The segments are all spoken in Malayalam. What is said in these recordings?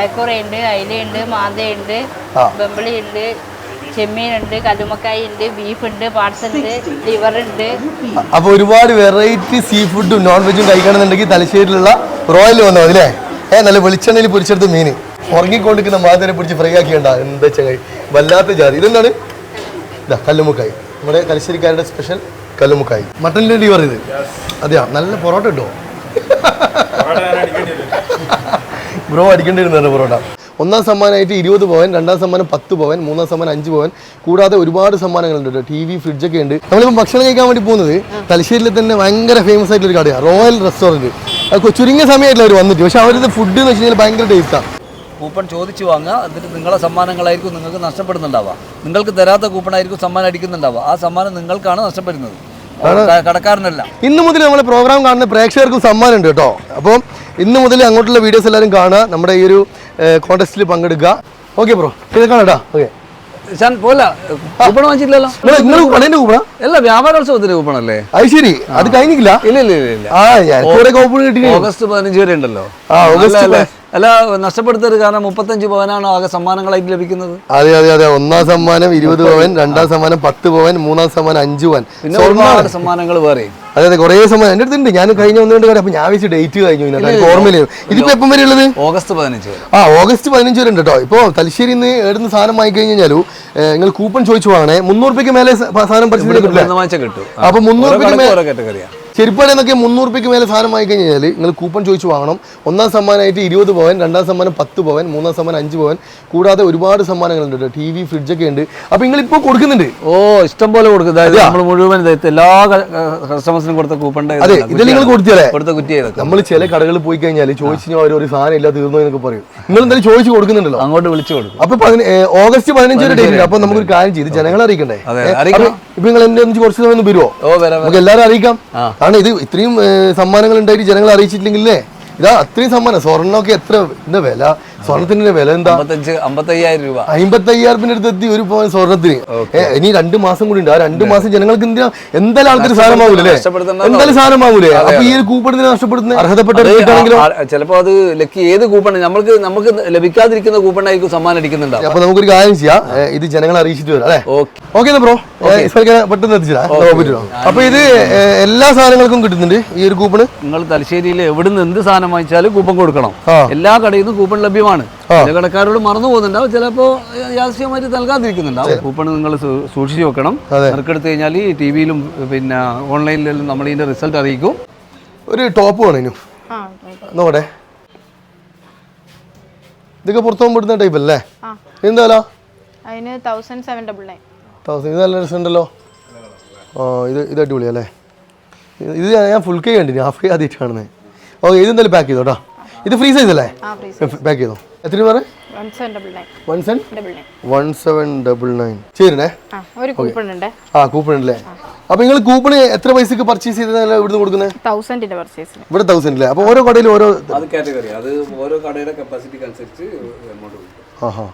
അയക്കുറയുണ്ട് അയിലയുണ്ട് മാന്തയുണ്ട് ഉണ്ട് ബമ്പിളിയുണ്ട് ചെമ്മീനുണ്ട് കല്ലുമക്കായി ഉണ്ട് ബീഫ് ഉണ്ട് പാർസൽ ഉണ്ട് ലിവർ ഉണ്ട് അപ്പൊ ഒരുപാട് വെറൈറ്റി സീ ഫുഡും നോൺ വെജും കഴിക്കണമെന്നുണ്ടെങ്കിൽ തലശ്ശേരിയിലുള്ള റോയൽ വന്നു അല്ലേ? ഏ നല്ല വെളിച്ചെണ്ണയിൽ പൊരിച്ചെടുത്ത് മീൻ. ഉറങ്ങിക്കൊണ്ടിരിക്കുന്ന മാതിരെ പിടിച്ച് ഫ്രൈ ആക്കിയണ്ട. എന്താ ചങ്ങായി വല്ലാത്ത ജാതി. ഇതെന്താണ്? ഇതാ കല്ലുമുക്കായി നമ്മുടെ തലശ്ശേരിക്കാരുടെ സ്പെഷ്യൽ കല്ലുമുക്കായി മട്ടനിലെ ലിവർ ഇത്. അതെയാ നല്ല പൊറോട്ട കിട്ടുമോ ബ്രോ അടിക്കേണ്ടി ബ്രോട ഒന്നാം സമ്മാനമായിട്ട് ഇരുപത് പവൻ രണ്ടാം സമ്മാനം പത്ത് പവൻ മൂന്നാം സമ്മാനം അഞ്ച് പവൻ. കൂടാതെ ഒരുപാട് സമ്മാനങ്ങളുണ്ട് കേട്ടോ. ടി വി ഫ്രിഡ്ജൊക്കെ ഉണ്ട്. നമ്മളിപ്പോൾ ഭക്ഷണം കഴിക്കാൻ വേണ്ടി പോകുന്നത് തലശ്ശേരിയിൽ തന്നെ ഭയങ്കര ഫേമസ് ആയിട്ടുള്ള ഒരു കടയാണ് റോയൽ റെസ്റ്റോറന്റ് അത് ചുരുങ്ങിയ സമയമായിട്ടില്ല അവർ വന്നിട്ട്. പക്ഷേ അവരുടെ ഫുഡ് എന്ന് വെച്ച് കഴിഞ്ഞാൽ ഭയങ്കര ടേസ്റ്റാണ് കൂപ്പൺ ചോദിച്ചു വാങ്ങുക എന്നിട്ട് നിങ്ങളെ സമ്മാനങ്ങളായിരിക്കും നിങ്ങൾക്ക് നഷ്ടപ്പെടുന്നുണ്ടാവുക. നിങ്ങൾക്ക് തരാത്ത കൂപ്പണായിരിക്കും സമ്മാനം അടിക്കുന്നുണ്ടാവുക. ആ സമ്മാനം നിങ്ങൾക്കാണ് നഷ്ടപ്പെടുന്നത്. കടക്കാരനല്ല. ഇന്ന് മുതൽ നമ്മൾ പ്രോഗ്രാം കാണുന്ന പ്രേക്ഷകർക്ക് സമ്മാനം ഉണ്ട് കേട്ടോ. അപ്പോൾ ഇന്ന് മുതൽ അങ്ങോട്ടുള്ള വീഡിയോസ് എല്ലാവരും കാണുക നമ്മുടെ ഈ ഒരു കോൺടെസ്റ്റിൽ പങ്കെടുക്കുക. ഓക്കെ ബ്രോ ഇത് കാണാം ഓക്കെ ഞാൻ പോല കൂപ്പൺ വാങ്ങിച്ചില്ലല്ലോ നിങ്ങൾ പണേന്റെ കൂപ്പണ? അല്ല വ്യാപാരോത്സവത്തിന് കൂപ്പണല്ലേ? അത് ശരി. അത് കഴിഞ്ഞില്ല ഇല്ല ഇല്ല ഇല്ല കിട്ടി ഓഗസ്റ്റ് പതിനഞ്ച് വരെ ഉണ്ടല്ലോ. ആ, ഓഗസ്റ്റ് അല്ല, നഷ്ടപ്പെടുത്തരുത് കാരണം മുപ്പത്തഞ്ച് പവനാണ് ആകെ സമ്മാനങ്ങളായിട്ട് ലഭിക്കുന്നത്? അതെ അതെ അതെ. ഒന്നാം സമ്മാനം ഇരുപത് പവൻ രണ്ടാം സമ്മാനം പത്ത് പവൻ മൂന്നാം സമ്മാനം അഞ്ച് പവൻ. പിന്നെ ഒരുപാട് സമ്മാനങ്ങൾ വേറെ. അതെ അതെ. കുറേ സമ്മാനം എന്റെ അടുത്തുണ്ട്. ഞാൻ കഴിഞ്ഞ ഒന്ന് രണ്ട് കാര്യം. അപ്പൊ ഞാൻ വെച്ച് ഡേറ്റ് കഴിഞ്ഞു. ഓർമ്മയിലും എനിക്ക് ഓർമ്മയില്ല ഇതിപ്പോ എപ്പം വരെ ഉള്ളത്? ഓഗസ്റ്റ് പതിനഞ്ച് ആ ഓഗസ്റ്റ് പതിനഞ്ച് വരെ ഉണ്ട് കേട്ടോ ഇപ്പോൾ തലശ്ശേരി നിന്ന് എടുന്ന് സാധനം വാങ്ങി കഴിഞ്ഞാലും നിങ്ങൾ കൂപ്പൺ ചോദിച്ചു വാങ്ങണേ മുന്നൂറ് രൂപയ്ക്ക് മേലെ സാധനം പറിച്ചു കിട്ടില്ല. കിട്ടും. അപ്പൊ മുന്നൂറ് രൂപയ്ക്ക് മേലെ ചെരുപ്പാടെ എന്നൊക്കെ മുന്നൂറ് രൂപയ്ക്ക് മേലെ സാധനം വാങ്ങി കഴിഞ്ഞാൽ നിങ്ങൾ കൂപ്പൺ ചോദിച്ച് വാങ്ങണം. ഒന്നാം സമ്മാനമായിട്ട് ഇരുപത് പവൻ രണ്ടാം സമ്മാനം പത്ത് പവൻ മൂന്നാം സമ്മാനം അഞ്ച് പവൻ. കൂടാതെ ഒരുപാട് സമ്മാനങ്ങളുണ്ട് കേട്ടോ. ടി വി ഫ്രിഡ്ജൊക്കെ ഉണ്ട്. അപ്പോൾ നിങ്ങൾ ഇപ്പോൾ കൊടുക്കുന്നുണ്ട്. ഓ ഇഷ്ടം പോലെ കൊടുക്കും. അതായത് നമ്മൾ മുഴുവൻ എല്ലാ കസ്റ്റമേഴ്സിനും കൊടുത്ത കൂപ്പൺ അതെ ഇതിൽ നിങ്ങൾ കൊടുത്തല്ലേ? കൊടുത്ത കുറ്റി നമ്മൾ ചില കടകളിൽ പോയി കഴിഞ്ഞാൽ ചോദിച്ചു കഴിഞ്ഞാൽ അവർ ഒരു സാധനം ഇല്ല തീർന്നു എന്നൊക്കെ പറയും. നിങ്ങൾ എന്തായാലും ചോദിച്ചു കൊടുക്കുന്നുണ്ടല്ലോ. അങ്ങോട്ട് വിളിച്ചു കൊടുക്കും. അപ്പോൾ ഓഗസ്റ്റ് പതിനഞ്ച് വരെ ഡേറ്റ് ഉണ്ട്. അപ്പൊ നമുക്കൊരു കാര്യം ചെയ്ത് ജനങ്ങളെ അറിയിക്കണ്ടേ? ഇപ്പൊ നിങ്ങൾ എന്റെ ഒന്ന് കുറച്ച് സമയം വരുമോ. നമുക്ക് എല്ലാവരും അറിയിക്കാം. കാരണം ഇത് ഇത്രയും സമ്മാനങ്ങൾ ഉണ്ടായിട്ട് ജനങ്ങൾ അറിയിച്ചിട്ടില്ലെങ്കിലേ ഇതാ അത്രയും സമ്മാനം സ്വർണമൊക്കെ എത്ര എന്താ വില? സ്വർണത്തിന്റെ വില എന്താ? അമ്പത്തയ്യായിരം രൂപ. അമ്പത്തി അയ്യായിരത്തിന്റെ അടുത്ത് എത്തി ഒരു പവൻ സ്വർണത്തിന് ഇനി രണ്ട് മാസം കൂടി ഉണ്ട്. ആ രണ്ട് മാസം ജനങ്ങൾക്ക് എന്തിനാ? എന്തായാലും ആൾക്കാർ സാധനം വാങ്ങൂലേ നഷ്ടപ്പെടുത്തണ്ട എന്തായാലും സാധനം വാങ്ങൂലേ അപ്പൊ ഈ ഒരു കൂപ്പൺ നഷ്ടപ്പെടുന്ന അർഹതപ്പെട്ട ചിലപ്പോ അത് ലക്കി ഏത് കൂപ്പൺ നമ്മൾക്ക് നമുക്ക് ലഭിക്കാതിരിക്കുന്ന കൂപ്പൺ ആയിരിക്കും സമ്മാനം അടിക്കുന്നുണ്ട്. അപ്പൊ നമുക്കൊരു കാര്യം ചെയ്യാം. ഇത് ജനങ്ങളെ അറിയിച്ചിട്ട് വരാം അല്ലേ? ഓക്കെ. ബ്രോ. പെട്ടെന്ന് എത്തിച്ചാ അപ്പൊ ഇത് എല്ലാ സാധനങ്ങൾക്കും കിട്ടുന്നുണ്ട് ഈ ഒരു കൂപ്പൺ നിങ്ങൾ തലശ്ശേരിയിൽ എവിടുന്ന് എന്ത് സാധനം വാങ്ങിച്ചാലും കൂപ്പൺ കൊടുക്കണം. എല്ലാ കടയിൽ നിന്നും കൂപ്പൺ ലഭ്യമാണ് ചില കടക്കാരോട് മറന്നു പോകുന്നുണ്ടാവും. ചിലപ്പോ യാദൃശ്യമായിട്ട് നൽകാതിരിക്കുന്നുണ്ടാവും. കൂപ്പൺ നിങ്ങൾ സൂക്ഷിച്ചു വെക്കണം. നറുക്കെടുത്ത് കഴിഞ്ഞാൽ ടി വിയിലും പിന്നെ ഓൺലൈനിലും നമ്മൾ ഇതിന്റെ റിസൾട്ട് അറിയിക്കും. ഒരു ടോപ്പ് വേണം നോക്കട്ടെ. ഇതൊക്കെ പുറത്തു പോകുമ്പോൾ ടൈപ്പ് അല്ലേ? എന്താലോ അതിന് thousand seven double nine thousand ഇത് നല്ല രസമുണ്ടല്ലോ. ഓ ഇത് ഇത് അടിപൊളിയല്ലേ? ഇത് ഞാൻ ഫുൾ കൈ കണ്ടിന്. ഹാഫ് കൈ ആദ്യമായിട്ട് കാണുന്നത്. ഓക്കെ ഇത് എന്തായാലും പാക്ക് ചെയ്തോ കേട്ടോ ഇത് ഫ്രീ സൈസ് അല്ലേ? പാക്ക് ചെയ്തോ? എത്ര രൂപ one seven one seven double nine ആ കൂപ്പൺ ഉണ്ടല്ലേ നിങ്ങൾ കൂപ്പൺ എത്ര പൈസക്ക് പർച്ചേസ് ചെയ്തതല്ല ഇവിടുന്ന് കൊടുക്കുന്നത്? തൗസൻഡിന്റെ പർച്ചേസ് ഇവിടെ ഓരോ കടയിലും ഓരോ അത് കാറ്റഗറി അത് ഓരോ കടയുടെ കപ്പാസിറ്റിക്ക് അനുസരിച്ച് എമൗണ്ട്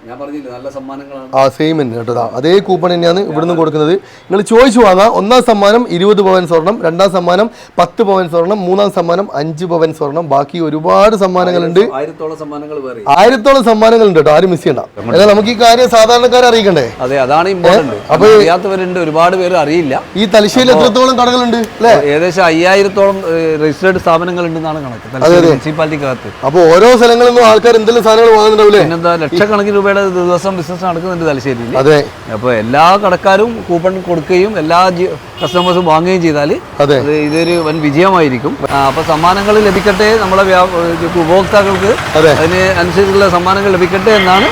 ഞാൻ പറഞ്ഞില്ല നല്ല സമ്മാനങ്ങളാണ്. ആ സെയിം തന്നെ കേട്ടോ. അതേ കൂപ്പൺ തന്നെയാണ് ഇവിടുന്ന് കൊടുക്കുന്നത്. നിങ്ങൾ ചോദിച്ചു വാങ്ങാം. ഒന്നാം സമ്മാനം ഇരുപത് പവൻ സ്വർണം രണ്ടാം സമ്മാനം പത്ത് പവൻ സ്വർണം മൂന്നാം സമ്മാനം അഞ്ച് പവൻ സ്വർണം. ബാക്കി ഒരുപാട് സമ്മാനങ്ങളുണ്ട്. ആയിരത്തോളം സമ്മാനങ്ങൾ വേറെ. ആയിരത്തോളം സമ്മാനങ്ങളുണ്ട് കേട്ടോ. ആരും മിസ് ചെയ്യണ്ട. എന്നാൽ നമുക്ക് ഈ കാര്യം സാധാരണക്കാരെ അറിയിക്കണ്ടേ? അതെ അതാണ് ഇമ്പോർട്ടന്റ് അപ്പൊ അറിയാത്തവരുണ്ട് ഒരുപാട് പേര് അറിയില്ല. ഈ തലശ്ശേരിയിൽ എത്രത്തോളം കടകളുണ്ട്? അല്ലേ? ഏകദേശം അയ്യായിരത്തോളം രജിസ്റ്റേർഡ് സ്ഥാപനങ്ങൾ ഉണ്ടെന്നാണ് കണക്ക്. മുനിസിപ്പാലിറ്റിക്കകത്ത് അപ്പോൾ ഓരോ സ്ഥലങ്ങളിൽ നിന്നും ആൾക്കാർ എന്തെല്ലാം സാധനങ്ങൾ വാങ്ങുന്നുണ്ടാവില്ലേ പിന്നെന്താ ലക്ഷക്കണക്കിന് രൂപയുടെ ദിവസം ബിസിനസ് നടക്കുന്നുണ്ട് തലശ്ശേരിയിൽ. അതെ. അപ്പോൾ എല്ലാ കടക്കാരും കൂപ്പൺ കൊടുക്കുകയും എല്ലാ കസ്റ്റമേഴ്സും വാങ്ങുകയും ചെയ്താൽ അതെ. ഇതൊരു വൻ വിജയമായിരിക്കും. അപ്പൊ അപ്പോൾ സമ്മാനങ്ങൾ ലഭിക്കട്ടെ നമ്മളെ ഉപഭോക്താക്കൾക്ക്. അതിന് അനുസരിച്ചുള്ള സമ്മാനങ്ങൾ ലഭിക്കട്ടെ എന്നാണ്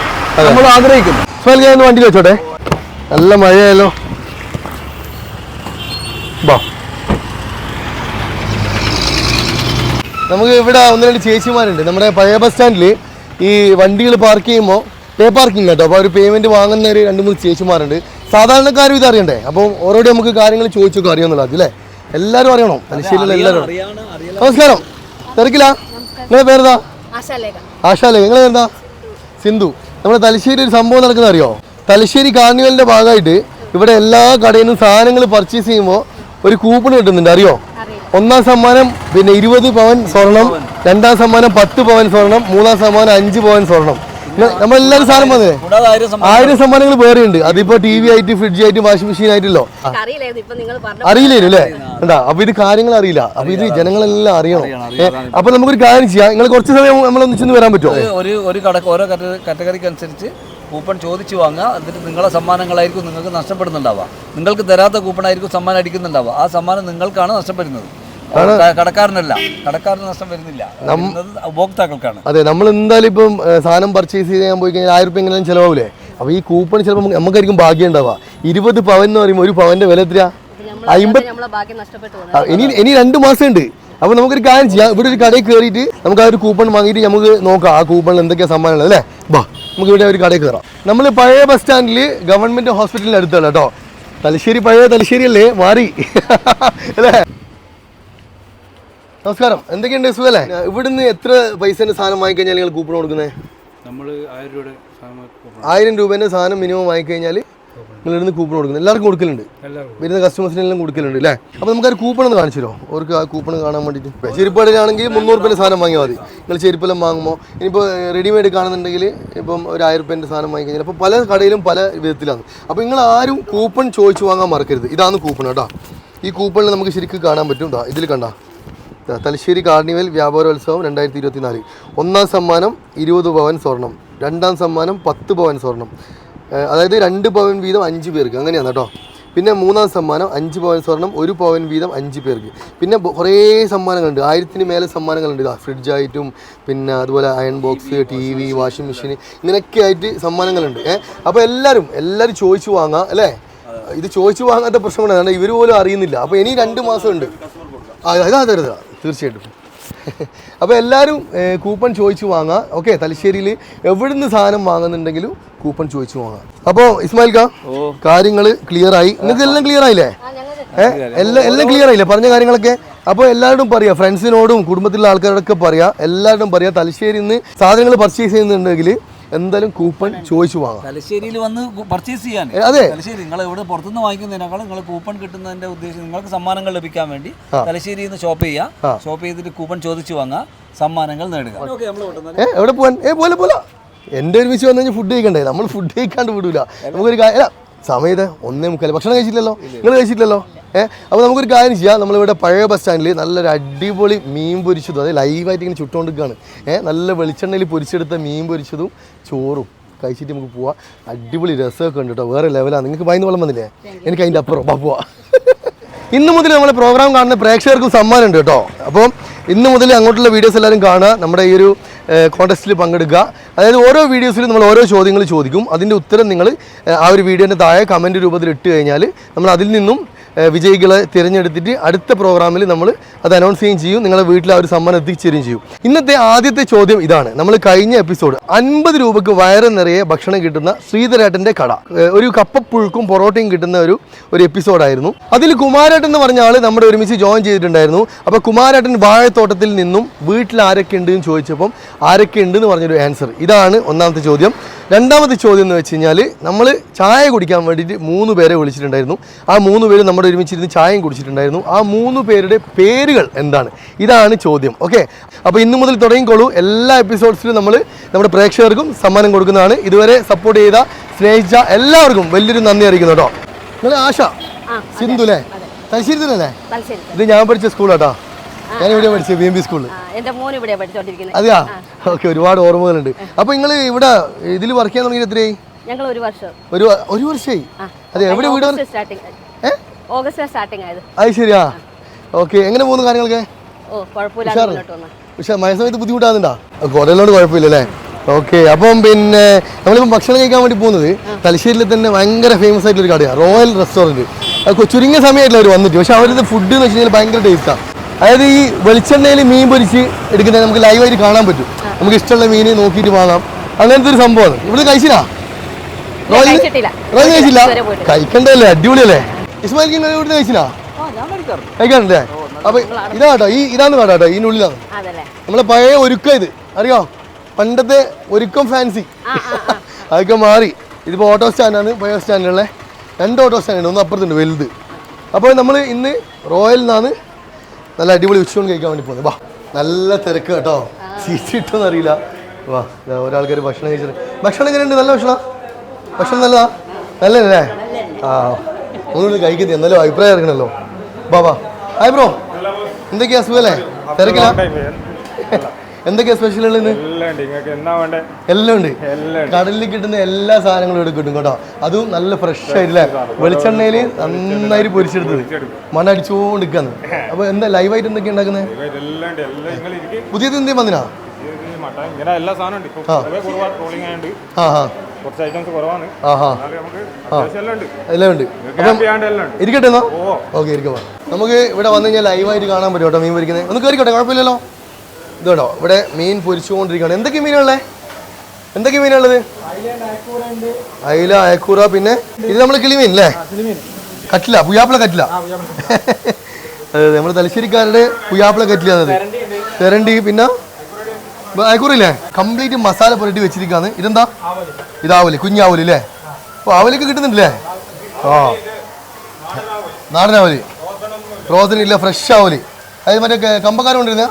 നമ്മൾ ആഗ്രഹിക്കുന്നത്. വണ്ടി ഞാൻ ഒന്ന് വണ്ടിയിൽ വെച്ചോട്ടെ? നല്ല മഴയായാലോ ബാ. നമുക്ക് ഇവിടെ ഒന്ന് രണ്ട് ചേച്ചിമാരുണ്ട്. നമ്മുടെ പഴയ ബസ് സ്റ്റാൻഡിൽ ഈ വണ്ടികൾ പാർക്ക് ചെയ്യുമ്പോൾ പേ പാർക്കിംഗ് കേട്ടോ. അപ്പോൾ അവർ പേയ്മെന്റ് വാങ്ങുന്ന ഒരു രണ്ട് മൂന്ന് ചേച്ചിമാരുണ്ട്. സാധാരണക്കാരും ഇത് അറിയണ്ടേ? അപ്പോൾ ഓരോടെ നമുക്ക് കാര്യങ്ങൾ ചോദിച്ചൊക്കെ അറിയാമെന്നുള്ളത് അല്ലേ? എല്ലാവരും അറിയണം. തലശ്ശേരിയിലുള്ള എല്ലാവരും. നമസ്കാരം. തിരക്കില്ല നിങ്ങളുടെ പേരെന്താ? ആശാലേഖ. ആശാലേ നിങ്ങൾ എന്താ സിന്ധു. നമ്മുടെ തലശ്ശേരി ഒരു സംഭവം നടക്കുന്ന അറിയോ? തലശ്ശേരി കാർണിവലിന്റെ ഭാഗമായിട്ട് ഇവിടെ എല്ലാ കടയിൽ നിന്നും സാധനങ്ങൾ പർച്ചേസ് ചെയ്യുമ്പോൾ ഒരു കൂപ്പൺ കിട്ടുന്നുണ്ട്. അറിയോ? ഒന്നാം സമ്മാനം പിന്നെ ഇരുപത് പവൻ സ്വർണം രണ്ടാം സമ്മാനം പത്ത് പവൻ സ്വർണം മൂന്നാം സമ്മാനം അഞ്ച് പവൻ സ്വർണം. നമ്മളെല്ലാവരും സാധനം വന്നേ? ആയിരം സമ്മാനം ആയിരം സമ്മാനങ്ങൾ വേറെയുണ്ട്. ഉണ്ട് അതിപ്പോ ടി വി ആയിട്ട് ഫ്രിഡ്ജ് ആയിട്ട് വാഷിംഗ് മെഷീൻ ആയിട്ടല്ലോ. അറിയില്ലേ അല്ലേ എന്താ? അപ്പൊ ഇത് കാര്യങ്ങൾ അറിയില്ല. അപ്പൊ ഇത് ജനങ്ങളെല്ലാം അറിയണം. അപ്പൊ നമുക്കൊരു കാര്യം ചെയ്യാം. നിങ്ങൾ കുറച്ച് സമയം നമ്മൾ ഒന്നിച്ചൊന്ന് വരാൻ പറ്റുമോ? ഒരു- ഒരു ഓരോ കാറ്റഗറിക്ക് അനുസരിച്ച് കൂപ്പൺ ചോദിച്ചു വാങ്ങുക. എന്നിട്ട് നിങ്ങളെ സമ്മാനങ്ങളായിരിക്കും നിങ്ങൾക്ക് നഷ്ടപ്പെടുന്നുണ്ടാവുക. നിങ്ങൾക്ക് തരാത്ത കൂപ്പണായിരിക്കും സമ്മാനം അടിക്കുന്നുണ്ടാവുക. ആ സമ്മാനം നിങ്ങൾക്കാണ് നഷ്ടപ്പെടുന്നത്. കടക്കാരനല്ല. കടക്കാരന് നഷ്ടം വരുന്നില്ല. ഉപഭോക്താക്കൾക്കാണ്. അതെ നമ്മൾ എന്തായാലും ഇപ്പം സാധനം പർച്ചേസ് ചെയ്യാൻ പോയി കഴിഞ്ഞാൽ ആയിരം റുപ്യ എങ്ങനെയും ചിലവാകൂലേ അപ്പൊ ഈ കൂപ്പൺ ചിലപ്പോൾ നമുക്കായിരിക്കും ഭാഗ്യം ഉണ്ടാവുക. ഇരുപത് പവൻ എന്ന് പറയുമ്പോൾ ഒരു പവന്റെ വില എത്ര അമ്പത് നമ്മളെ ബാക്കി നഷ്ടപ്പെട്ടു പോകുന്നത്. ഇനി ഇനി രണ്ട് മാസം ഉണ്ട് അപ്പൊ നമുക്കൊരു കാര്യം ചെയ്യാം. ഇവിടെ ഒരു കടയിൽ കയറിയിട്ട് നമുക്ക് ആ ഒരു കൂപ്പൺ വാങ്ങിയിട്ട് നമുക്ക് നോക്കാം. ആ കൂപ്പണിൽ എന്തൊക്കെയാ സമ്മാനമുള്ളത് അല്ലേ? ബാ നമുക്ക് ഇവിടെ ഒരു കടയിൽ കയറാം നമ്മൾ പഴയ ബസ് സ്റ്റാൻഡിൽ ഗവൺമെന്റ് ഹോസ്പിറ്റലിന് അടുത്താണ് കേട്ടോ. തലശ്ശേരി പഴയ തലശ്ശേരി അല്ലേ? മാറി. അല്ലേ? നമസ്കാരം. എന്തൊക്കെയുണ്ട് സുഖല്ലേ? ഇവിടുന്ന് എത്ര പൈസ സാധനം വാങ്ങിക്കഴിഞ്ഞാൽ നിങ്ങൾ കൂപ്പൺ കൊടുക്കുന്നത് നമ്മൾ ആയിരം രൂപയുടെ രൂപേന്റെ സാധനം മിനിമം വാങ്ങിക്കഴിഞ്ഞാൽ നിങ്ങൾ ഇവിടുന്ന് കൂപ്പൺ കൊടുക്കുന്നത് എല്ലാവർക്കും കൊടുക്കലുണ്ട്. എല്ലാവർക്കും വരുന്ന കസ്റ്റമേഴ്സിനെല്ലാം കൊടുക്കലുണ്ട് അല്ലേ അപ്പോൾ നമുക്ക് ആ കൂപ്പൺ ഒന്ന് കാണിച്ചു തരുമോ? അവർക്ക് ആ കൂപ്പൺ കാണാൻ വേണ്ടിയിട്ട്. ചെരുപ്പടയിലാണെങ്കിൽ മുന്നൂറ് രൂപയുടെ സാധനം വാങ്ങിയാൽ മതി. നിങ്ങൾ ചെരുപ്പെല്ലാം വാങ്ങുമ്പോൾ ഇനിയിപ്പോൾ റെഡിമെയ്ഡ് കാണുന്നുണ്ടെങ്കിൽ ഇപ്പം ഒരു ആയിരം രൂപേന്റെ സാധനം വാങ്ങിക്കഴിഞ്ഞാൽ അപ്പോൾ പല കടയിലും പല വിധത്തിലാണ്. അപ്പോൾ നിങ്ങൾ ആരും കൂപ്പൺ ചോദിച്ചു വാങ്ങാൻ മറക്കരുത്. ഇതാണ് കൂപ്പൺ കേട്ടോ. ഈ കൂപ്പണിൽ നമുക്ക് ശരിക്കും കാണാൻ പറ്റും. ദാ ഇതിൽ കണ്ട. തലശ്ശേരി കാർണിവൽ വ്യാപാരോത്സവം രണ്ടായിരത്തി ഇരുപത്തി നാല് ഒന്നാം സമ്മാനം ഇരുപത് പവൻ സ്വർണം. രണ്ടാം സമ്മാനം പത്ത് പവൻ സ്വർണം. അതായത് രണ്ട് പവൻ വീതം അഞ്ച് പേർക്ക്. അങ്ങനെയാണ് കേട്ടോ. പിന്നെ മൂന്നാം സമ്മാനം അഞ്ച് പവൻ സ്വർണം ഒരു പവൻ വീതം അഞ്ച് പേർക്ക്. പിന്നെ കുറേ സമ്മാനങ്ങളുണ്ട്. ആയിരത്തിന് മേലെ സമ്മാനങ്ങളുണ്ട്. ഇതാ ഫ്രിഡ്ജായിട്ടും പിന്നെ അതുപോലെ iron box T V washing machine ഇങ്ങനെയൊക്കെ ആയിട്ട് സമ്മാനങ്ങളുണ്ട്. ഏഹ് അപ്പോൾ എല്ലാവരും എല്ലാവരും ചോദിച്ചു വാങ്ങാം അല്ലേ? ഇത് ചോദിച്ചു വാങ്ങാത്ത പ്രശ്നങ്ങളാണ് ഇവർ പോലും അറിയുന്നില്ല. അപ്പോൾ ഇനി രണ്ട് മാസം ഉണ്ട് ആ അതെ തരുക തീർച്ചയായിട്ടും. അപ്പോൾ എല്ലാവരും കൂപ്പൺ ചോദിച്ചു വാങ്ങാം. ഓക്കെ തലശ്ശേരിയിൽ എവിടുന്ന് സാധനം വാങ്ങുന്നുണ്ടെങ്കിലും കൂപ്പൺ ചോദിച്ചു വാങ്ങാം. അപ്പോൾ ഇസ്മായിൽ കാ കാര്യങ്ങൾ ക്ലിയർ ആയി. നിങ്ങൾക്ക് എല്ലാം ക്ലിയർ ആയില്ലേ? ഏഹ് എല്ലാം എല്ലാം ക്ലിയർ ആയില്ലേ? പറഞ്ഞ കാര്യങ്ങളൊക്കെ? അപ്പോൾ എല്ലാവരോടും പറയാം ഫ്രണ്ട്സിനോടും കുടുംബത്തിലുള്ള ആൾക്കാരോടൊക്കെ പറയാം എല്ലാവരോടും പറയാം തലശ്ശേരിയിൽ നിന്ന് സാധനങ്ങൾ പർച്ചേസ് ചെയ്യുന്നുണ്ടെങ്കിൽ എന്തായാലും കൂപ്പൺ ചോദിച്ചു വാങ്ങാം. തലശ്ശേരിയിൽ വന്ന് പർച്ചേസ് ചെയ്യാൻ. അതെ. തലശ്ശേരി നിങ്ങൾ ഇവിടെ പുറത്തുനിന്ന് വാങ്ങിക്കുന്നതിനേക്കാൾ നിങ്ങൾ കൂപ്പൺ കിട്ടുന്നതിന്റെ ഉദ്ദേശം നിങ്ങൾക്ക് സമ്മാനങ്ങൾ ലഭിക്കാൻ വേണ്ടി തലശ്ശേരിയിൽ നിന്ന് ഷോപ്പ് ചെയ്യുക ഷോപ്പ് ചെയ്തിട്ട് കൂപ്പൺ ചോദിച്ചു വാങ്ങാം. സമ്മാനങ്ങൾ നേടുക. ഓക്കെ നമ്മൾ ഏ എവിടെ പോവാൻ? ഏ പോലെ പോലെ. എന്റെ ഒരുമിച്ച് വന്നു കഴിഞ്ഞാൽ ഫുഡ് കഴിക്കണ്ടേ? നമ്മൾ ഫുഡ് കഴിക്കാണ്ട് വിടൂല. നമുക്കൊരു കാര്യം സമയത്ത് ഒന്നേ മുക്കാൽ ഭക്ഷണം കഴിച്ചില്ലല്ലോ നിങ്ങൾ കഴിച്ചില്ലല്ലോ ഏ? അപ്പോൾ നമുക്കൊരു കാര്യം ചെയ്യാം. നമ്മളിവിടെ പഴയ ബസ് സ്റ്റാൻഡിൽ നല്ലൊരു അടിപൊളി മീൻ പൊരിച്ചതും അതായത് ലൈവായിട്ട് ഇങ്ങനെ ചുട്ടുകൊണ്ടിരിക്കുകയാണ് ഏഹ് നല്ല വെളിച്ചെണ്ണയിൽ പൊരിച്ചെടുത്ത മീൻ പൊരിച്ചതും ചോറും കഴിച്ചിട്ട് നമുക്ക് പോവാം. അടിപൊളി രസമൊക്കെ ഉണ്ട് കേട്ടോ. വേറെ ലെവലാണ് നിങ്ങൾക്ക് ഭയന്ന് വെള്ളം വന്നില്ലേ? എനിക്ക് അതിന്റെ അപ്പുറം. പോവാ. ഇന്ന് മുതൽ നമ്മൾ പ്രോഗ്രാം കാണുന്ന പ്രേക്ഷകർക്ക് സമ്മാനം ഉണ്ട് കേട്ടോ. അപ്പം ഇന്ന് മുതൽ അങ്ങോട്ടുള്ള വീഡിയോസ് എല്ലാവരും കാണുക നമ്മുടെ ഈ ഒരു കോൺടെസ്റ്റിൽ പങ്കെടുക്കുക. അതായത് ഓരോ വീഡിയോസിലും നമ്മൾ ഓരോ ചോദ്യങ്ങൾ ചോദിക്കും. അതിന്റെ ഉത്തരം നിങ്ങൾ ആ ഒരു വീഡിയോന്റെ താഴെ കമന്റ് രൂപത്തിൽ ഇട്ട് കഴിഞ്ഞാൽ നമ്മൾ അതിൽ നിന്നും വിജയികളെ തിരഞ്ഞെടുത്തിട്ട് അടുത്ത പ്രോഗ്രാമിൽ നമ്മൾ അത് അനൗൺസ് ചെയ്യുകയും ചെയ്യും. നിങ്ങളെ വീട്ടിൽ ആ ഒരു സമ്മാനം എത്തിച്ചേരുകയും ചെയ്യും. ഇന്നത്തെ ആദ്യത്തെ ചോദ്യം ഇതാണ്. നമ്മൾ കഴിഞ്ഞ എപ്പിസോഡ് അൻപത് രൂപയ്ക്ക് വയറ് നിറയെ ഭക്ഷണം കിട്ടുന്ന ശ്രീധരേട്ടന്റെ കട. ഒരു കപ്പപ്പുഴുക്കും പൊറോട്ടയും കിട്ടുന്ന ഒരു ഒരു എപ്പിസോഡായിരുന്നു അതിൽ കുമാരേട്ടൻ എന്ന് പറഞ്ഞ ആൾ നമ്മുടെ ഒരുമിച്ച് ജോയിൻ ചെയ്തിട്ടുണ്ടായിരുന്നു. അപ്പോൾ കുമാരേട്ടൻ വാഴത്തോട്ടത്തിൽ നിന്നും വീട്ടിൽ ആരൊക്കെ ഉണ്ട് എന്ന് ചോദിച്ചപ്പം ആരൊക്കെ ഉണ്ട് എന്ന് പറഞ്ഞൊരു ആൻസർ ഇതാണ് ഒന്നാമത്തെ ചോദ്യം. രണ്ടാമത്തെ ചോദ്യം എന്ന് വെച്ച് കഴിഞ്ഞാൽ നമ്മൾ ചായ കുടിക്കാൻ വേണ്ടിയിട്ട് മൂന്ന് പേരെ വിളിച്ചിട്ടുണ്ടായിരുന്നു. ആ മൂന്ന് പേര് നമ്മുടെ ഒരുമിച്ചിരുന്ന് ചായയും കുടിച്ചിട്ടുണ്ടായിരുന്നു. ആ മൂന്ന് പേരുടെ പേരുകൾ എന്താണ്? ഇതാണ് ചോദ്യം. ഓക്കെ അപ്പോൾ ഇന്നു മുതൽ തുടങ്ങിക്കോളൂ. എല്ലാ എപ്പിസോഡ്സിലും നമ്മൾ നമ്മുടെ പ്രേക്ഷകർക്കും സമ്മാനം കൊടുക്കുന്നതാണ്. ഇതുവരെ സപ്പോർട്ട് ചെയ്ത സ്നേഹിച്ച എല്ലാവർക്കും വലിയൊരു നന്ദി അറിയിക്കുന്നു കേട്ടോ. നിങ്ങൾ ആശ? സിന്ധു അല്ലേ? തലശ്ശേരി തന്നെ അല്ലേ? ഇത് ഞാൻ പഠിച്ച സ്കൂളാട്ടോ ഞാൻ ഇവിടെ പഠിച്ചത് ബി എം ബി സ്കൂളിൽ എന്റെ മോൻ ഇവിടെ പഠിച്ചോണ്ടിരിക്കുന്നത് അതെയാ ഓക്കെ ഒരുപാട് ഓർമ്മകളുണ്ട്. അപ്പൊ നിങ്ങൾ ഇവിടെ ഇതിൽ വർക്ക് ചെയ്യാൻ തുടങ്ങിയത് എത്രയായി? ഞങ്ങൾ ഒരു വർഷം. ഒരു ഒരു വർഷമായി അതെ എവിടെ വീട് ഓഗസ്റ്റ് ആയത്. അത് ശരിയാ ഓക്കെ എങ്ങനെ പോകുന്നു കാര്യങ്ങളൊക്കെ? ഓ കുഴപ്പമില്ലാതെ മുന്നോട്ട് പക്ഷെ മഴ സമയത്ത് ബുദ്ധിമുട്ടാകുന്നുണ്ടോ? കൊടലോട് കുഴപ്പമില്ല അല്ലേ ഓക്കെ അപ്പം പിന്നെ നമ്മളിപ്പം ഭക്ഷണം കഴിക്കാൻ വേണ്ടി പോകുന്നത് തലശ്ശേരിയിൽ തന്നെ ഭയങ്കര ഫേമസ് ആയിട്ടുള്ള ഒരു കടയാണ് റോയൽ റെസ്റ്റോറന്റ് ചുരുങ്ങിയ സമയമായിട്ടില്ല അവർ വന്നിട്ട്. പക്ഷെ അവരുടെ ഫുഡ് എന്ന് വെച്ച് കഴിഞ്ഞാൽ ഭയങ്കര ടേസ്റ്റാണ് അതായത് ഈ വെളിച്ചെണ്ണയിൽ മീൻ പൊരിച്ച് എടുക്കുന്നത് നമുക്ക് ലൈവായിട്ട് കാണാൻ പറ്റും. നമുക്ക് ഇഷ്ടമുള്ള മീൻ നോക്കിയിട്ട് വാങ്ങാം. അങ്ങനത്തെ ഒരു സംഭവമാണ്. ഇവിടെ കഴിച്ചില്ല റോയൽ കഴിച്ചിട്ടില്ല. റോയൽ കഴിച്ചില്ല. കഴിക്കണ്ടല്ലേ? അടിപൊളിയല്ലേ? ഇസ്മായിൽ ഇവിടുന്ന് കഴിച്ചില്ല കഴിക്കാറുണ്ടേ. അപ്പൊ ഇതാട്ടോ ഈ ഇതാണ് കട കേട്ടോ ഇതിനുള്ളിലാണ് നമ്മളെ പഴയ ഒരുക്കം ഇത്. അറിയോ? പണ്ടത്തെ ഒരുക്കം ഫാൻസി. ആ ആ ആ. അതൊക്കെ മാറി. ഇതിപ്പോ ഓട്ടോ സ്റ്റാൻഡാണ് പഴയ സ്റ്റാൻഡിലുള്ള രണ്ട് ഓട്ടോ സ്റ്റാൻഡ് ഒന്ന് അപ്പുറത്തുണ്ട് വലുത്. അപ്പോൾ നമ്മൾ ഇന്ന് റോയൽ നിന്നാണ് നല്ല അടിപൊളി ഉച്ചയൂൺ കഴിക്കാൻ വേണ്ടി പോകുന്നത് വാ നല്ല തിരക്ക് കേട്ടോ. സീറ്റ് കിട്ടുമെന്ന് അറിയില്ല. വാ ഒരാൾക്കൊരു ഒരാൾക്കാർ ഭക്ഷണം കഴിച്ചിട്ട്. ഭക്ഷണം എങ്ങനെയുണ്ട്? നല്ല ഭക്ഷണം? ഭക്ഷണം നല്ലതാ? നല്ലല്ലേ ആ ഒന്നുകൂടി കഴിക്കുന്നത് എന്നാലും അഭിപ്രായം ഇറങ്ങണല്ലോ വാ വാ. Hi bro. എന്തൊക്കെയാ സുഖല്ലേ? തിരക്കില്ല എന്തൊക്കെയാ സ്പെഷ്യൽ ഉള്ളത് എല്ലാം ഉണ്ട് കടലിൽ കിട്ടുന്ന എല്ലാ സാധനങ്ങളും ഇവിടെ കിട്ടും കേട്ടോ. അതും നല്ല ഫ്രഷ് ആയിട്ടില്ലേ വെളിച്ചെണ്ണയിൽ നന്നായിട്ട് പൊരിച്ചെടുത്തത്. മണ്ണടിച്ചുകൊണ്ട് നിൽക്കാന്ന് അപ്പൊ എന്താ ലൈവായിട്ട് എന്തൊക്കെ ഉണ്ടാക്കുന്നത് പുതിയത് എന്തെങ്കിലും വന്നിനാ ഇങ്ങനെ എല്ലാ സാധനവും ആ. ആ കുറച്ച് ഐറ്റംസ് കുറവാണ്. എല്ലാം ഉണ്ട്. എല്ലാം ഇരിക്കട്ടെ എന്നാ? ഓക്കെ ഇരിക്കാം നമുക്ക് ഇവിടെ വന്നു കഴിഞ്ഞാൽ ലൈവായിട്ട് കാണാൻ പറ്റും കേട്ടോ മീൻ പൊരിക്കുന്നത്. ഒന്ന് കയറിക്കോട്ടെ കുഴപ്പമില്ലല്ലോ? ഇത് ഇവിടെ മീൻ പൊരിച്ചുകൊണ്ടിരിക്കുകയാണ്. എന്തൊക്കെ മീനുള്ളേ എന്തൊക്കെ മീനുള്ളത്? അയില അയക്കൂറ പിന്നെ ഇത് നമ്മൾ കിളിമീൻ അല്ലേ? കറ്റില പുയാപ്പിള കറ്റില അതെ നമ്മൾ തലശ്ശേരിക്കാരുടെ പുയാപ്പിള കറ്റില്ല എന്നത് തെരണ്ടി പിന്നെ അയക്കൂറില്ലേ കംപ്ലീറ്റ് മസാല പുരട്ടി വെച്ചിരിക്കാന്ന് ഇതെന്താ? ഇതാവലി കുഞ്ഞാവലി അല്ലേ? അപ്പൊ ആവലൊക്കെ കിട്ടുന്നില്ലേ ആ. നാടനാവലി. റോസനില്ല ഫ്രഷ് ആവലി. അത് മറ്റേ കമ്പക്കാരം കൊണ്ടിരുന്ന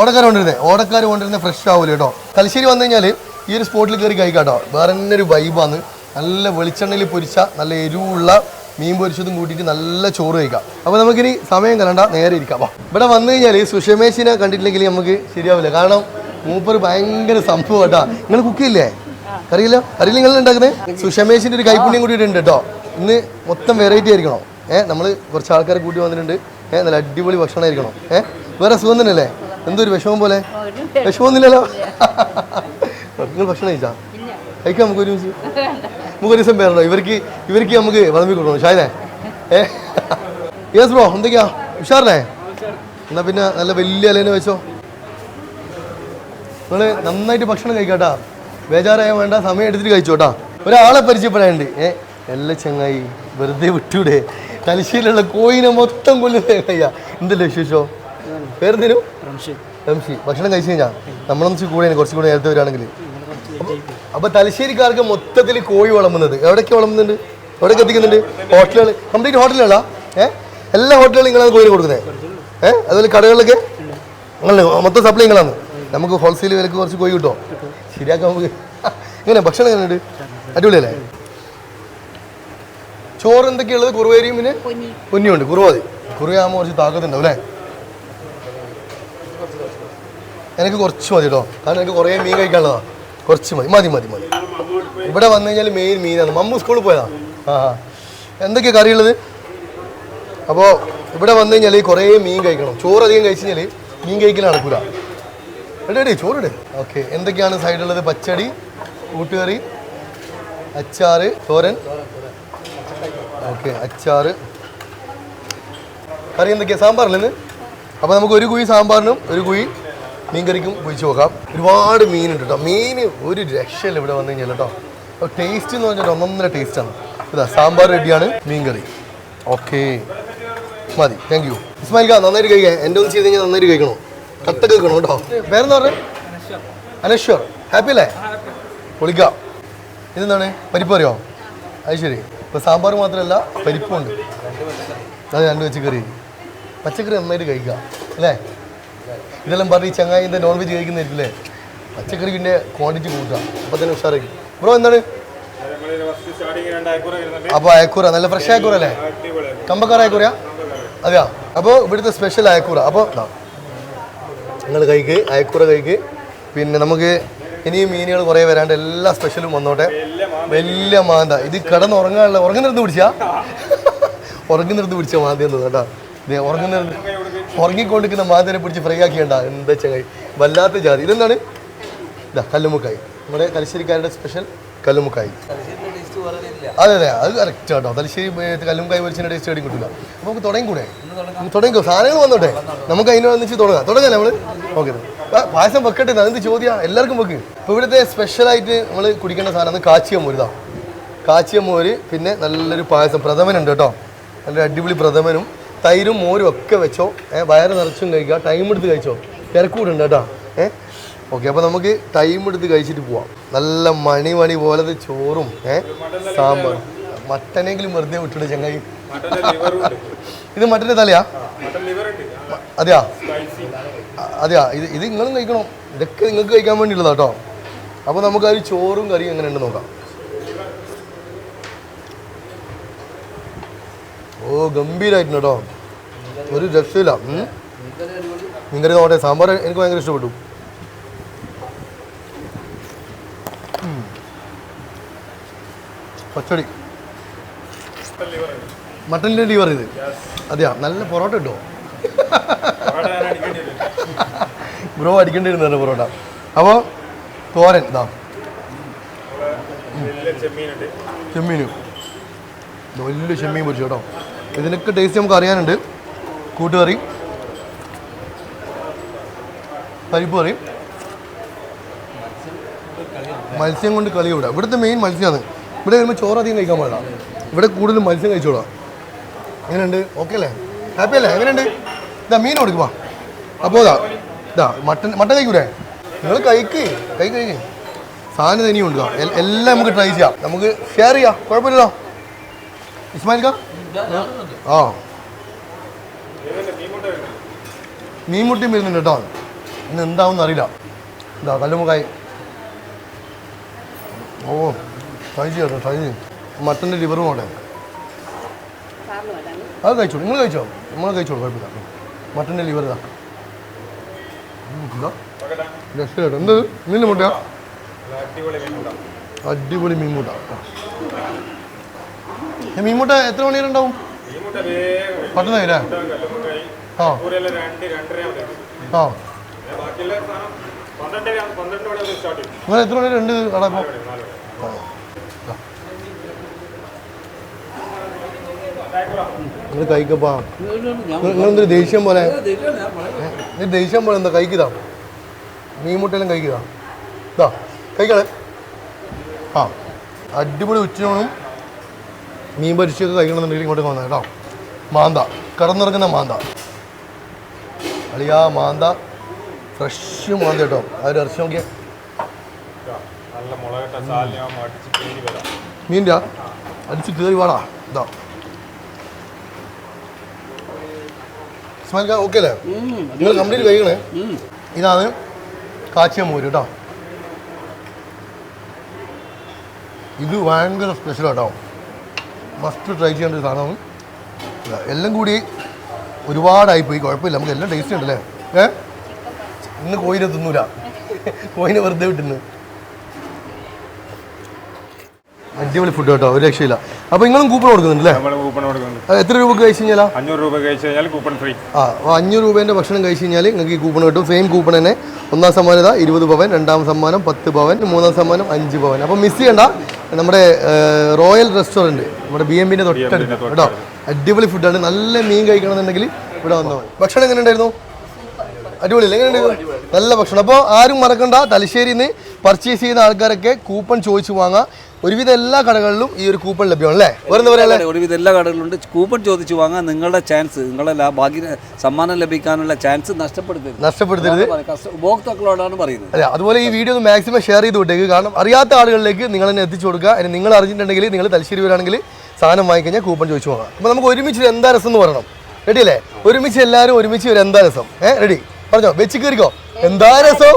ഓടക്കാർ കൊണ്ടിരുന്നത് ഓടക്കാർ കൊണ്ടിരുന്ന ഫ്രഷ് ആവില്ല കേട്ടോ തലശ്ശേരി വന്നു കഴിഞ്ഞാൽ ഈ ഒരു സ്പോട്ടിൽ കയറി കഴിക്കാം കേട്ടോ വേറെ തന്നെ ഒരു വൈബാണ് നല്ല വെളിച്ചെണ്ണയിൽ പൊരിച്ച നല്ല എരിവുള്ള മീൻ പൊരിച്ചതും കൂട്ടിയിട്ട് നല്ല ചോറ് കഴിക്കാം. അപ്പോൾ നമുക്കിനി സമയം കലണ്ട നേരെ ഇരിക്കാം. ഇവിടെ വന്നു കഴിഞ്ഞാൽ സുഷമേശിനെ കണ്ടിട്ടില്ലെങ്കിൽ നമുക്ക് ശരിയാവില്ല. കാരണം മൂപ്പർ ഭയങ്കര സംഭവം കേട്ടോ നിങ്ങൾ കുക്ക് ചെയ്യില്ലേ? അറിയില്ല അറിയില്ല നിങ്ങൾ ഉണ്ടാക്കുന്നത് സുഷമേശിന്റെ ഒരു കൈപ്പുണ്യം കൂടി ഉണ്ട് കേട്ടോ ഇന്ന് മൊത്തം വെറൈറ്റി ആയിരിക്കണം. ഏഹ് നമ്മൾ കുറച്ച് ആൾക്കാരെ കൂട്ടി വന്നിട്ടുണ്ട്. ഏഹ് നല്ല അടിപൊളി ഭക്ഷണമായിരിക്കണം. ഏഹ് വേറെ സുഖം തന്നെയല്ലേ? എന്തൊരു വിഷമം പോലെ? വിഷമമൊന്നുമില്ലല്ലോ. നിങ്ങൾ ഭക്ഷണം കഴിച്ചാ? കഴിക്കാം നമുക്ക് ഒരു ദിവസം നമുക്ക് ഒരു ദിവസം പേരുണ്ടോ ഇവർക്ക് ഇവർക്ക് നമുക്ക് വിളമ്പി കൊടുക്കണം. ഷായനെ ഏ? യെസ് ബ്രോ എന്തൊക്കെയാ? ഉഷാറല്ലേ? എന്നാ പിന്നെ നല്ല വലിയ അലേനെ വെച്ചോ. നിങ്ങൾ നന്നായിട്ട് ഭക്ഷണം കഴിക്കാട്ടാ. ബേജാറായ വേണ്ട. സമയം എടുത്തിട്ട് കഴിച്ചോട്ടാ. ഒരാളെ പരിചയപ്പെടാനുണ്ട്. ഏ? എല്ലാ ചങ്ങായി വെറുതെ വിട്ടൂടെ. തലശ്ശേരിയിലുള്ള കോയിനെ മൊത്തം കൊല്ലുന്ന കയ്യാ എന്തല്ലേ വിശേഷോ? പേരെന്തേനു ഭക്ഷണം കഴിച്ചു കഴിഞ്ഞാൽ നമ്മളൊന്ന് കൂടെ കുറച്ചും കൂടെ നേരത്തെ വരികയാണെങ്കിൽ അപ്പൊ തലശ്ശേരിക്കാർക്ക് മൊത്തത്തിൽ കോഴി വളമ്പുന്നത്. എവിടെയൊക്കെ വളമ്പുന്നുണ്ട്? എവിടെയൊക്കെ എത്തിക്കുന്നുണ്ട്? ഹോട്ടലുകൾ കംപ്ലീറ്റ് ഹോട്ടലുകളാ? ഏഹ് എല്ലാ ഹോട്ടലുകളും നിങ്ങളാണ് കോഴി കൊടുക്കുന്നത് ഏഹ് അതുപോലെ കടകളിലൊക്കെ? നിങ്ങൾ മൊത്തം സപ്ലൈ നിങ്ങളാണ്. നമുക്ക് ഹോൾസെയിൽ വിലക്ക് കുറച്ച് കോഴി കിട്ടോ ശരിയാക്കാൻ നമുക്ക് ഇങ്ങനെ ഭക്ഷണം എങ്ങനെയുണ്ട്? അടിപൊളിയല്ലേ? ചോറ് എന്തൊക്കെയുള്ളത് കുറുവേരിയും പിന്നെ പൊന്നിയുണ്ട്. കുറുവാതി കുറുവയാകുമ്പോൾ കുറച്ച് താക്കത്തുണ്ടാവും അല്ലേ? എനിക്ക് കുറച്ച് മതി കേട്ടോ കാരണം എനിക്ക് കുറേ മീൻ കഴിക്കാനുള്ളതാ. കുറച്ച് മതി. മതി മതി മതി. ഇവിടെ വന്നു കഴിഞ്ഞാൽ മെയിൻ മീനാണ്. മമ്മു സ്കൂളിൽ പോയതാ. ആ ആ. എന്തൊക്കെയാ കറിയുള്ളത്? അപ്പോൾ ഇവിടെ വന്നു കഴിഞ്ഞാൽ കുറേ മീൻ കഴിക്കണം. ചോറ് അധികം കഴിച്ചു കഴിഞ്ഞാൽ മീൻ കഴിക്കൽ നടക്കൂല. എടേ എടേ ചോറിട് ഓക്കെ. എന്തൊക്കെയാണ് സൈഡിലുള്ളത് പച്ചടി കൂട്ടുകറി അച്ചാറ് തോരൻ. ഓക്കെ അച്ചാറ്. കറി എന്തൊക്കെയാ? നിന്ന് അപ്പോൾ നമുക്ക് ഒരു കുഴി സാമ്പാറിനും ഒരു കുഴി മീൻകറിക്കും കുഴിച്ച് നോക്കാം ഒരുപാട് മീനുണ്ട് കേട്ടോ മീൻ ഒരു രക്ഷയില്ല ഇവിടെ വന്നു കഴിഞ്ഞാൽ കേട്ടോ ടേസ്റ്റ് എന്ന് പറഞ്ഞാൽ ഒന്നൊന്നര ടേസ്റ്റാണ് ഇതാ സാമ്പാർ റെഡിയാണ് മീൻകറി. ഓക്കെ മതി. താങ്ക് യു ഖാൻ നന്നായിട്ട് കഴിക്കാം. എന്റെ ഒന്ന് ചെയ്ത് കഴിഞ്ഞാൽ നന്നായിട്ട് കഴിക്കണോ? കത്തൊക്കെ കേൾക്കണം കേട്ടോ പേരെന്താ പറഞ്ഞത് അനശ്വർ. ഹാപ്പി അല്ലേ? വിളിക്കാം ഇതെന്താണ്? പരിപ്പ് അറിയോ അത് ശരി. ഇപ്പോൾ സാമ്പാർ മാത്രമല്ല പരിപ്പുണ്ട്. അത് രണ്ട് വെച്ച് കറി. പച്ചക്കറി നന്നായിട്ട് കഴിക്കാം. അല്ലേ? ഇതെല്ലാം പറഞ്ഞ് ചങ്ങായിന്റെ നോൺ വെജ് കഴിക്കുന്നില്ലേ പച്ചക്കറി പിന്നെ ക്വാണ്ടിറ്റി കൂട്ടുക അപ്പോൾ തന്നെ ഉഷാറായി. ബ്രോ എന്താണ്? അപ്പോൾ അയക്കൂറ നല്ല ഫ്രഷ് അയക്കൂറ അല്ലേ? കമ്പക്കാർ അയക്കൂറ അതെയാ? അപ്പോൾ ഇവിടുത്തെ സ്പെഷ്യൽ അയക്കൂറ അപ്പോൾ നിങ്ങൾ കഴിക്ക് അയക്കൂറ കഴിക്ക്. പിന്നെ നമുക്ക് ഇനിയും മീനുകൾ കുറേ വരാണ്ട് എല്ലാ സ്പെഷ്യലും വന്നോട്ടെ. വലിയ മാന്ത. ഇത് കിടന്ന് ഉറങ്ങാനുള്ള ഉറങ്ങുന്നിടത്ത് പിടിച്ചാ? ഉറങ്ങുന്നിടത്ത് പിടിച്ച മാന്തി എന്ന് കേട്ടോ. ഇത് ഉറങ്ങുന്നിടത്ത് ഉറങ്ങിക്കൊണ്ടിരിക്കുന്ന മാന്തിനെ പിടിച്ച് ഫ്രൈ ആക്കിയണ്ട. എന്താ ചങ്ങായി വല്ലാത്ത ജാതി. ഇതെന്താണ്? ഇതാ കല്ലുമുക്കായി. നമ്മുടെ തലശ്ശേരിക്കാരുടെ സ്പെഷ്യൽ കല്ലുമുക്കായി. അതെ അതെ അത് കറക്റ്റ് കേട്ടോ തലശ്ശേരി കല്ലുമുക്കായി പൊരിച്ചിന്റെ ടേസ്റ്റ് എവിടെയും കിട്ടില്ല നമുക്ക് തുടങ്ങിക്കൂടെ കൂടെ. തുടങ്ങിക്കോ സാധനങ്ങൾ വന്നോട്ടെ. നമുക്ക് അതിനനുസരിച്ച് തുടങ്ങാം. തുടങ്ങാം നമ്മൾ ഓക്കെ പായസം വെക്കട്ടെ അതെന്ത് ചോദ്യം? എല്ലാവർക്കും വെക്ക്. ഇപ്പോൾ ഇവിടുത്തെ സ്പെഷ്യലായിട്ട് നമ്മൾ കുടിക്കേണ്ട സാധനമാണ് കാച്ചിയ മോരുതാ കാച്ചിയ മോര് പിന്നെ നല്ലൊരു പായസം. പ്രഥമനുണ്ട് കേട്ടോ. നല്ലൊരു അടിപൊളി പ്രഥമനും. തൈരും മോരും ഒക്കെ വെച്ചോ. ഏഹ് വയറ് നിറച്ചും കഴിക്കുക. ടൈം എടുത്ത് കഴിച്ചോ. തിരക്കൂടുണ്ട് കേട്ടോ. ഏഹ് ഓക്കെ അപ്പോൾ നമുക്ക് ടൈം എടുത്ത് കഴിച്ചിട്ട് പോവാം. നല്ല മണി മണി പോലത്തെ ചോറും ഏഹ് സാമ്പാർ. മട്ടനെങ്കിലും വെറുതെ വിട്ടിട്ട് ചങ്ങായി. ഇത് മട്ടന്റെ തലയാ? അതെയാ? അതെയാ? ഇത് ഇത് നിങ്ങളും കഴിക്കണം. ഇതൊക്കെ നിങ്ങൾക്ക് കഴിക്കാൻ വേണ്ടിയുള്ളതാ കേട്ടോ. അപ്പോൾ നമുക്ക് ആ ഒരു ചോറും കറിയും എങ്ങനെ ഉണ്ട് നോക്കാം. ഓ ഗംഭീരമായിട്ടുണ്ട് കേട്ടോ ഒരു രക്ഷയില്ല. മീൻകറി നോട്ടെ സാമ്പാർ എനിക്ക് ഭയങ്കര ഇഷ്ടപ്പെട്ടു. പച്ചടി. മട്ടന്റെ ലിവർ ഇത്. അതെയാ? നല്ല പൊറോട്ട കിട്ടോ? ബ്രോ അടിക്കേണ്ടി വരുന്നുണ്ട് പൊറോട്ട. അപ്പോൾ തോരൻ ഇതാ ചെമ്മീനും വലിയ ചെമ്മീൻ പൊരിച്ചു കേട്ടോ. ഇതിനൊക്കെ ടേസ്റ്റ് നമുക്ക് അറിയാനുണ്ട്. കൂട്ടുകറി പരിപ്പ് കറി. മത്സ്യം കൊണ്ട് കളി ഇവിടെ. ഇവിടുത്തെ മെയിൻ മത്സ്യമാണ് ഇവിടെ വരുമ്പോൾ ചോറ് അധികം കഴിക്കാൻ പാടില്ല. ഇവിടെ കൂടുതലും മത്സ്യം കഴിച്ചോളാം. എങ്ങനെയുണ്ട്? ഓക്കെ അല്ലേ? ഹാപ്പി അല്ലേ? എങ്ങനെയുണ്ട്? ഇതാ മീൻ കൊടുക്കുവാ അപ്പോൾ ഇതാ ഇതാ മട്ടൻ മട്ടൻ കഴിക്കൂലേ നിങ്ങൾ കഴിക്ക്. കൈ കഴിക്ക്. സാധനം ഇനിയും ഉണ്ട് എല്ലാം നമുക്ക് ട്രൈ ചെയ്യാം. നമുക്ക് ഷെയർ ചെയ്യാം. കുഴപ്പമില്ലല്ലോ. ഇസ്മായിൽ കാ ആ. മീൻമുട്ടിയും വരുന്നുണ്ട് കേട്ടോ. ഇന്ന് എന്താവും അറിയില്ല. എന്താ കല്ലുമുക്കായി ഓ ട്രൈ ചെയ്യാം കേട്ടോ ട്രൈ ചെയ്യും. മട്ടന്റെ ലിവറും അവിടെ. അത് കഴിച്ചോളൂ നിങ്ങൾ കഴിച്ചോ? നമ്മൾ കഴിച്ചോളൂ കുഴപ്പമില്ല. മട്ടന്റെ ലിവർ ഇതാ. രക്ഷയില്ല. എന്ത് ഇതിന്റെ മുട്ടയാ? നല്ല അടിപൊളി മീൻമുട്ട. മീൻമുട്ട. എത്ര മണി വരെ മുട്ട പട്ടണ ഓ ചെയ്യും. നിങ്ങൾ എത്ര മണി രണ്ട് കട ഇപ്പോൾ നിങ്ങൾ കഴിക്കപ്പാ നിങ്ങളെന്തൊരു ദേഷ്യം പോലെ. ഇത് ദേഷ്യം പോലെ എന്താ കഴിക്കുതാ മീൻമുട്ടയെല്ലാം കഴിക്കുതാ ഇതാ കഴിക്കാതെ ആ. അടിപൊളി ഉച്ചയോണും മീൻ പൊരിച്ചൊക്കെ കഴിക്കണമെന്നുണ്ടെങ്കിൽ ഇങ്ങോട്ട് വന്നത് കേട്ടോ. മാന്ത. കടന്നിറങ്ങുന്ന മാന്ത. അളിയാ മാന്ത. ഫ്രഷ് മാന്ത കേട്ടോ. ആ ഒരു ഇറച്ചി നോക്കിയ മീന്റെ അടിച്ച് കയറി വാടാ. ഇതാ. ഓക്കെ അല്ലേ? നിങ്ങൾ കംപ്ലീറ്റ് കഴിക്കണേ? ഇതാണ് കാച്ചിയ മോര് കേട്ടോ. ഇത് ഭയങ്കര സ്പെഷ്യൽ കേട്ടോ. മസ്റ്റ് ട്രൈ ചെയ്യേണ്ട ഒരു സാധനമാണ്. എല്ലാം കൂടി ഒരുപാടായി പോയി. കുഴപ്പമില്ല നമുക്ക് എല്ലാം ടേസ്റ്റ് ഉണ്ടല്ലേ? ഏ? ഇന്ന് കോയിനെ തിന്നൂല. കോയിനെ വെറുതെ വിട്ടുന്നു. അടിപൊളി ഫുഡ് കേട്ടോ ഒരു രക്ഷയില്ല. അപ്പൊ നിങ്ങളും കൂപ്പൺ കൊടുക്കുന്നുണ്ടല്ലേ? എത്ര രൂപ കഴിച്ച് കഴിഞ്ഞാൽ അഞ്ഞൂറ് രൂപ കഴിച്ച് കഴിഞ്ഞാൽ കൂപ്പൺ ഫ്രീ ആ അഞ്ഞൂറ് രൂപേന്റെ ഭക്ഷണം കഴിച്ച് കഴിഞ്ഞാൽ നിങ്ങൾക്ക് ഈ കൂപ്പൺ കിട്ടും. സെയിം കൂപ്പൺ തന്നെ. ഒന്നാം സമ്മാനത ഇരുപത് പവൻ രണ്ടാം സമ്മാനം പത്ത് പവൻ മൂന്നാം സമ്മാനം അഞ്ച് പവൻ. അപ്പൊ മിസ് ചെയ്യണ്ട. നമ്മുടെ റോയൽ റെസ്റ്റോറന്റ് നമ്മുടെ ബി എം ബിന്റെ തൊട്ടടുത്ത് കേട്ടോ. അടിപൊളി ഫുഡാണ്. നല്ല മീൻ കഴിക്കണമെന്നുണ്ടെങ്കിൽ ഇവിടെ വന്നാൽ മതി ഭക്ഷണം എങ്ങനെ ഉണ്ടായിരുന്നു? അടിപൊളി എങ്ങനെയുണ്ടായിരുന്നു നല്ല ഭക്ഷണം. അപ്പോൾ ആരും മറക്കണ്ട. തലശ്ശേരിയിൽ നിന്ന് പർച്ചേസ് ചെയ്യുന്ന ആൾക്കാരൊക്കെ കൂപ്പൺ ചോദിച്ചു വാങ്ങാം. ഒരുവിധ എല്ലാ കടകളിലും ഈ ഒരു കൂപ്പൺ ലഭ്യമാണ് അല്ലേ വേറെ പറയാ ഒരുവിധ എല്ലാ കടകളിലുണ്ട് കൂപ്പൺ ചോദിച്ചു വാങ്ങാൻ നിങ്ങളുടെ ചാൻസ് നിങ്ങളുടെ ഭാഗ്യ സമ്മാനം ലഭിക്കാനുള്ള ചാൻസ് നഷ്ടപ്പെടുത്തരുത്. നഷ്ടപ്പെടുത്തരുത്. ഉപഭോക്താക്കളോടാണ് പറയുന്നത്. അതെ അതുപോലെ ഈ വീഡിയോ ഒന്ന് മാക്സിമം ഷെയർ ചെയ്ത് വിട്ടേക്ക്. കാരണം അറിയാത്ത ആളുകളിലേക്ക് നിങ്ങൾ തന്നെ എത്തിച്ചു കൊടുക്കുക. അതിന് നിങ്ങൾ അറിഞ്ഞിട്ടുണ്ടെങ്കിൽ നിങ്ങൾ തലശ്ശേരി വരാണെങ്കിൽ സാധനം വാങ്ങിക്കഴിഞ്ഞാൽ കൂപ്പൺ ചോദിച്ചു വാങ്ങാം. അപ്പോൾ നമുക്ക് ഒരുമിച്ച് ഒരു എന്താ രസം എന്ന് പറയണം. റെഡി അല്ലേ? ഒരുമിച്ച് എല്ലാവരും ഒരുമിച്ച് ഒരു എന്താ രസം. ഏഹ് റെഡി പറഞ്ഞോ? വെച്ച് കയറിക്കോ. എന്താ രസം?